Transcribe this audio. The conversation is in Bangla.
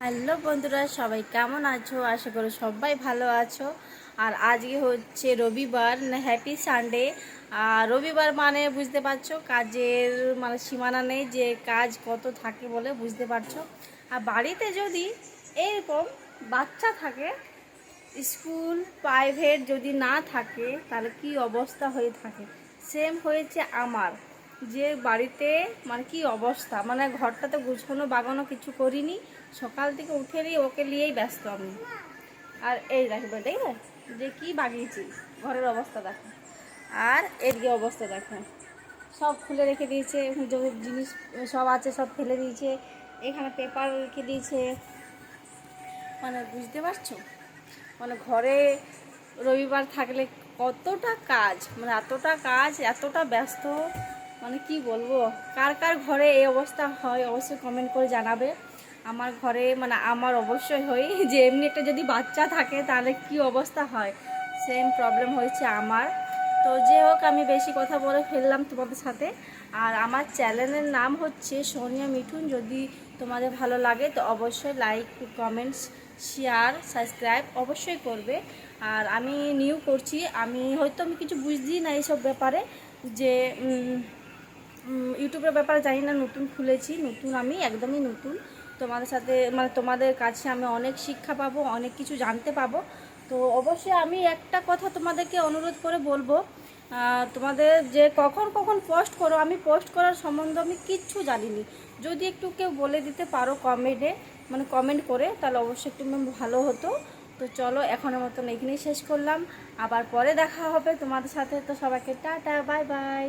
হ্যালো বন্ধুরা, সবাই কেমন আছো? আশা করি সবাই ভালো আছো। আর আজকে হচ্ছে রবিবার হ্যাপি সানডে আর রবিবার মানে বুঝতে পারছ, কাজের মানে সীমানা নেই যে কাজ কত থাকে বলে বুঝতে পারছ। আর বাড়িতে যদি এরকম বাচ্চা থাকে, স্কুল প্রাইভেট যদি না থাকে, তাহলে কি অবস্থা হয়ে থাকে? সেম হয়েছে আমার। যে বাড়িতে মানে কি অবস্থা? মানে ঘরটাতে গুছানো, বাগানো কিছু করিনি। সকাল থেকে উঠে নিয়ে ওকে নিয়েই ব্যস্ত আমি। আর এই দেখবে না যে কি বাগিয়েছি, ঘরের অবস্থা দেখো। আর এদিকে অবস্থা দেখো। সব খুলে রেখে দিয়েছে যত জিনিস, সব আছে, সব ফেলে দিয়েছে। এখানে পেপার রেখে দিয়েছে। মানে বুঝতে পারছ? মানে ঘরে রবিবার থাকলে কতটা কাজ মানে এতটা কাজ, এতটা ব্যস্ত। মানে কি বলব? কার কার ঘরে এই অবস্থা হয় অবশ্যই কমেন্ট করে জানাবে। আমার ঘরে মানে আমার অবশ্যই হয়। যে এমনি একটা যদি বাচ্চা থাকে তাহলে কি অবস্থা হয়? সেম প্রবলেম হয়েছে আমার। তো যে হোক, আমি বেশি কথা বলে ফেললাম তোমাদের সাথে। আর আমার চ্যানেলের নাম হচ্ছে সোনিয়া মিঠুন। যদি তোমাদের ভালো লাগে, তো অবশ্যই লাইক কমেন্টস শেয়ার সাবস্ক্রাইব অবশ্যই করবে। আর আমি নিউ করছি। আমি হয়তো আমি কিছু বুঝছি না এইসব ব্যাপারে। যে ইউটিউবের ব্যাপারে জানি না, নতুন খুলেছি, নতুন আমি, একদমই নতুন। তোমাদের সাথে মানে তোমাদের কাছে আমি অনেক শিক্ষা পাবো, অনেক কিছু জানতে পাবো। তো অবশ্যই আমি একটা কথা তোমাদেরকে অনুরোধ করে বলব তোমাদের যে কখন কখন পোস্ট করো, আমি পোস্ট করার সম্বন্ধে আমি কিচ্ছু জানিনি। যদি একটু কেউ বলে দিতে পারো কমেন্টে মানে কমেন্ট করে, তাহলে অবশ্যই একটু ভালো হতো। তো চলো, এখনের মতন এখানেই শেষ করলাম। আবার পরে দেখা হবে তোমাদের সাথে। তো সবাইকে টাটা বাই বাই